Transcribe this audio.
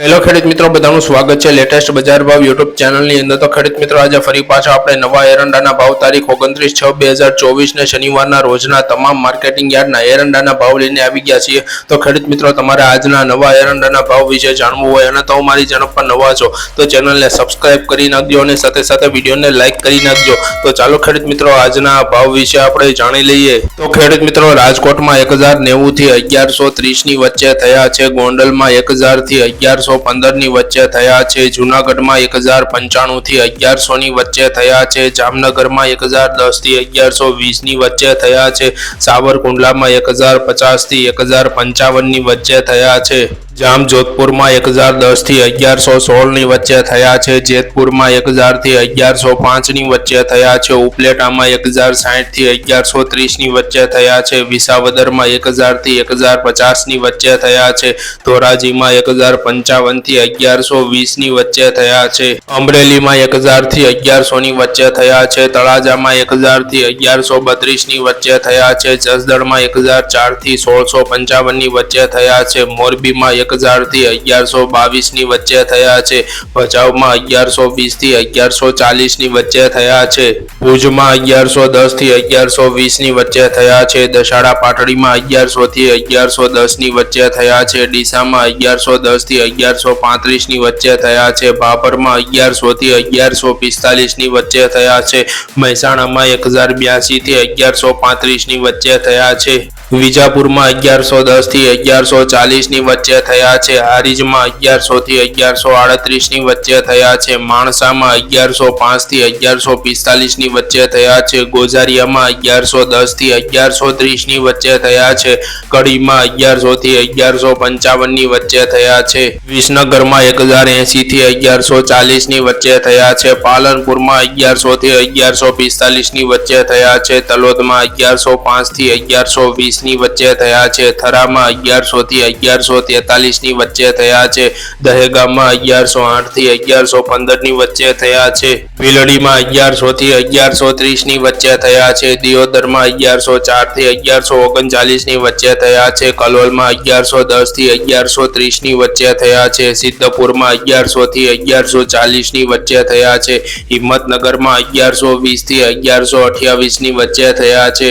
Hello ખેડૂત મિત્રો, બધાનું સ્વાગત છે લેટેસ્ટ બજાર ભાવ યુટ્યુબ ચેનલની અંદર. તો ખેડૂત મિત્રો, આજે ફરી પાછા આપણે નવા એરંડાના ભાવ તારીખ ઓગણત્રીસ છ બે હજાર ચોવીસને શનિવારના રોજના તમામ માર્કેટિંગ યાર્ડના એરંડાના ભાવ લઈને આવી ગયા છીએ. તો ખેડૂત મિત્રો, તમારે આજના નવા એરંડાના ભાવ વિશે જાણવું હોય અને તો મારી ચેનલ પર નવા છો, તો ચેનલને સબસ્ક્રાઇબ કરી નાખજો અને સાથે સાથે વિડીયોને લાઇક કરી નાખજો. તો ચાલો ખેડૂત મિત્રો, આજના ભાવ વિશે આપણે જાણી લઈએ. તો ખેડૂત મિત્રો, રાજકોટમાં એક હજાર નેવું થી અગિયારસો ત્રીસની વચ્ચે થયા છે. ગોંડલમાં એક હજારથી અગિયારસો પંદરની વચ્ચે થયા છે. જુનાગઢમાં એક હજાર પંચાણુંથી અગિયારસોની વચ્ચે થયા છે. જામનગરમાં એક હજાર દસથી અગિયારસો વીસની વચ્ચે થયા છે. સાવરકુંડલામાં એક હજાર પચાસથી એક હજાર પંચાવનની વચ્ચે થયા છે. જામ જોધપુરમાં એક હજાર દસથી અગિયારસો સોળની વચ્ચે થયા છે. જેતપુરમાં એક હજારથી અગિયારસો પાંચની વચ્ચે થયા છે. ઉપલેટામાં એક હજાર સાહીઠથી અગિયારસો ત્રીસની વચ્ચે થયા છે. વિસાવદરમાં એક હજારથી એક હજાર પચાસની વચ્ચે થયા છે. ધોરાજીમાં એક હજાર પંચાવનથી અગિયારસો વીસની વચ્ચે થયા છે. અમરેલીમાં એક હજારથી અગિયારસોની વચ્ચે થયા છે. તળાજામાં એક હજારથી અગિયારસો બત્રીસની વચ્ચે થયા છે. જસદણમાં એક હજાર ચારથી સોળસો પંચાવનની વચ્ચે થયા છે. મોરબીમાં એક હજારથી અગિયારસો બાવીસની વચ્ચે થયા છે. ભચાઉમાં અગિયારસો વીસથી અગિયારસો ચાલીસની વચ્ચે થયા છે. ભુજમાં અગિયારસો દસથી અગિયારસો વીસની વચ્ચે થયા છે. દશાડા પાટડીમાં અગિયારસો થી અગિયારસો દસની વચ્ચે થયા છે. ડીસામાં અગિયારસો દસથી અગિયારસો પાંત્રીસની વચ્ચે થયા છે. ભાભરમાં અગિયારસો થી અગિયારસો પિસ્તાલીસની વચ્ચે થયા છે. મહેસાણામાં એક હજાર બ્યાસી થી અગિયારસો પાંત્રીસની વચ્ચે થયા છે. વિજાપુરમાં અગિયારસો દસથી અગિયારસો ચાલીસની વચ્ચે થયા છે. હારીજમાં અગિયારસો થી અગિયારસો આડત્રીસની વચ્ચે થયા છે. માણસામાં અગિયારસો પાંચથી અગિયારસો પિસ્તાલીસની વચ્ચે થયા છે. ગોઝારિયામાં અગિયારસો દસથી અગિયારસો ત્રીસની વચ્ચે થયા છે. કડીમાં અગિયારસો થી અગિયારસો પંચાવનની વચ્ચે થયા છે. વિસનગરમાં એક હજાર એંસી થી અગિયારસો ચાલીસની વચ્ચે થયા છે. પાલનપુરમાં અગિયારસો થી અગિયારસો પિસ્તાલીસની વચ્ચે થયા છે. તલોદમાં અગિયારસો પાંચથી અગિયારસો વીસની વચ્ચે થયા છે. થરામાં અગિયારસો થી અગિયારસો તેતાલીસ ની વચ્ચે થયા છે. દહેગામમાં અગિયારસો આઠથી અગિયારસો પંદરની વચ્ચે થયા છે. ભીલડીમાં અગિયારસો થી અગિયારસો ત્રીસની વચ્ચે થયા છે. દિયોદરમાં અગિયારસો ચારથી અગિયારસો ઓગણચાલીસની વચ્ચે થયા છે. કલોલમાં અગિયારસો દસથી અગિયારસો ત્રીસની વચ્ચે થયા છે. સિદ્ધપુરમાં અગિયારસો થી અગિયારસો ચાલીસની વચ્ચે થયા છે. હિંમતનગરમાં અગિયારસો વીસથી અગિયારસો અઠ્યાવીસની વચ્ચે થયા છે.